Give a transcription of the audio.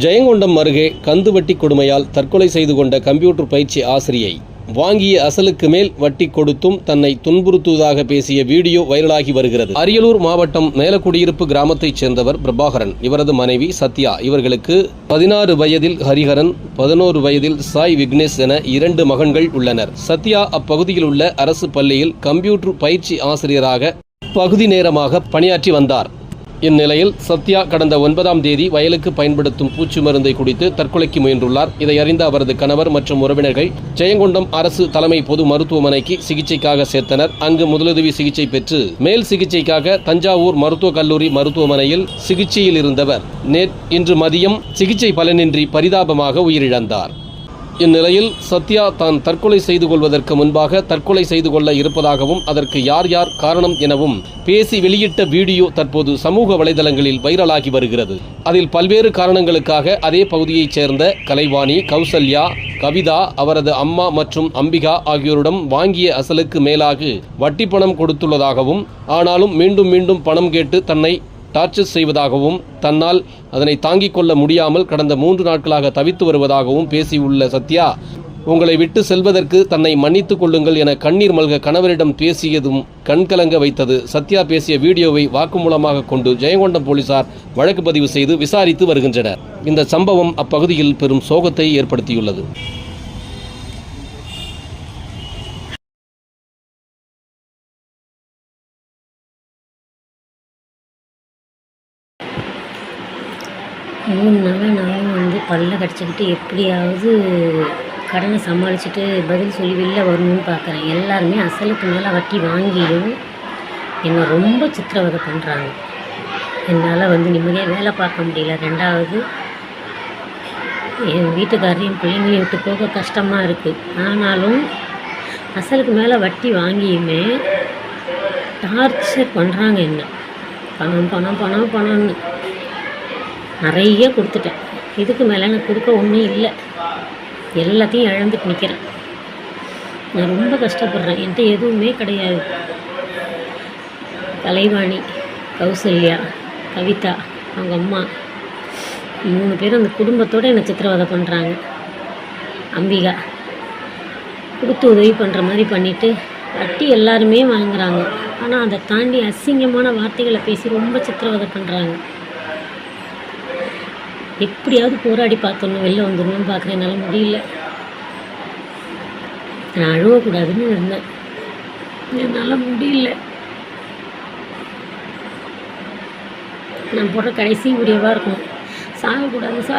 ஜெயங்கொண்டம் அருகே கந்துவட்டி கொடுமையால் தற்கொலை செய்து கொண்ட கம்ப்யூட்டர் பயிற்சி ஆசிரியை வாங்கிய அசலுக்கு மேல் வட்டி கொடுத்தும் தன்னை துன்புறுத்துவதாக பேசிய வீடியோ வைரலாகி வருகிறது. அரியலூர் மாவட்டம் மேலக்குடியிருப்பு கிராமத்தைச் சேர்ந்தவர் பிரபாகரன் இவரது மனைவி சத்யா. இவர்களுக்கு பதினாறு வயதில் ஹரிஹரன் பதினோரு வயதில் சாய் விக்னேஷ் என இரண்டு மகன்கள் உள்ளனர். சத்யா அப்பகுதியில் உள்ள அரசு பள்ளியில் கம்ப்யூட்டர் பயிற்சி ஆசிரியராக பகுதி நேரமாக பணியாற்றி வந்தார். இந்நிலையில் சத்யா கடந்த ஒன்பதாம் தேதி வயலுக்கு பயன்படுத்தும் பூச்சி மருந்தை குடித்து தற்கொலைக்கு முயன்றுள்ளார். இதை அறிந்த அவரது கணவர் மற்றும் உறவினர்கள் ஜெயங்கொண்டம் அரசு தலைமை பொது மருத்துவமனைக்கு சிகிச்சைக்காக சேர்த்தனர். அங்கு முதலுதவி சிகிச்சை பெற்று மேல் சிகிச்சைக்காக தஞ்சாவூர் மருத்துவக் கல்லூரி மருத்துவமனையில் சிகிச்சையில் இருந்தவர். நேற் இன்று மதியம் சிகிச்சை பலனின்றி பரிதாபமாக உயிரிழந்தார். இந்நிலையில் சத்யா தான் தற்கொலை செய்து கொள்வதற்கு முன்பாக தற்கொலை செய்து கொள்ள இருப்பதாகவும் அதற்கு யார் யார் காரணம் எனவும் பேசி வெளியிட்ட வீடியோ தற்போது சமூக வலைதளங்களில் வைரலாகி வருகிறது. அதில் பல்வேறு காரணங்களுக்காக அதே பகுதியைச் சேர்ந்த கலைவாணி கௌசல்யா கவிதா அவரது அம்மா மற்றும் அம்பிகா ஆகியோரிடம் வாங்கிய அசலுக்கு மேலாக வட்டி பணம் கொடுத்துள்ளதாகவும் ஆனாலும் மீண்டும் மீண்டும் பணம் கேட்டு தன்னை டார்ச்சர் செய்வதாகவும் தன்னால் அதனை தாங்கிக் கொள்ள முடியாமல் கடந்த மூன்று நாட்களாக தவித்து வருவதாகவும் பேசியுள்ள சத்யா உங்களை விட்டு செல்வதற்கு தன்னை மன்னித்துக் கொள்ளுங்கள் என கண்ணீர் மல்க கணவரிடம் பேசியதும் கண்கலங்க வைத்தது. சத்யா பேசிய வீடியோவை வாக்குமூலமாக கொண்டு ஜெயங்கொண்டம் போலீசார் வழக்கு பதிவு செய்து விசாரித்து வருகின்றனர். இந்த சம்பவம் அப்பகுதியில் பெரும் சோகத்தை ஏற்படுத்தியுள்ளது. மூணு நாளாக நானும் வந்து பல்ல கடிச்சிக்கிட்டு எப்படியாவது கடனை சமாளிச்சுட்டு பதில் சொல்லி வெளில வரணும்னு பார்க்குறேன் எல்லாருமே அசலுக்கு மேலே வட்டி வாங்கியும் என்னை ரொம்ப சித்திரவதை பண்ணுறாங்க என்னால் வந்து நிம்மதியாக வேலை பார்க்க முடியல. ரெண்டாவது என் வீட்டுக்காரரையும் பிள்ளைங்களையும் விட்டு போக கஷ்டமாக இருக்குது ஆனாலும் அசலுக்கு மேலே வட்டி வாங்கியுமே டார்ச்சர் பண்ணுறாங்க என்ன. பணம் பணம் பணம் பணம்னு. நிறைய கொடுத்துட்டேன். இதுக்கு மேலே எனக்கு கொடுக்க ஒன்றும் இல்லை. எல்லாத்தையும் இழந்துட்டு நிற்கிறேன் நான் ரொம்ப கஷ்டப்படுறேன். என்கிட்ட எதுவுமே கிடையாது. கலைவாணி கௌசல்யா கவிதா அவங்க அம்மா மூணு பேரும் அந்த குடும்பத்தோடு என்னை சித்திரவதை பண்ணுறாங்க அம்பிகா கொடுத்து உதவி பண்ணுற மாதிரி பண்ணிவிட்டு வட்டி எல்லாருமே வாங்குறாங்க. ஆனால் அதை தாண்டி அசிங்கமான வார்த்தைகளை பேசி ரொம்ப சித்திரவதை பண்ணுறாங்க எப்படியாவது போராடி பார்த்தோன்னு வெளில வந்துடணும்னு பார்க்குறேன். என்னால் முடியல. நான் அழுவக்கூடாதுன்னு இருந்தேன். என்னால் முடியல. நான் போடுற கடைசி வீடியோவாக இருக்கும். சாகக்கூடாது சா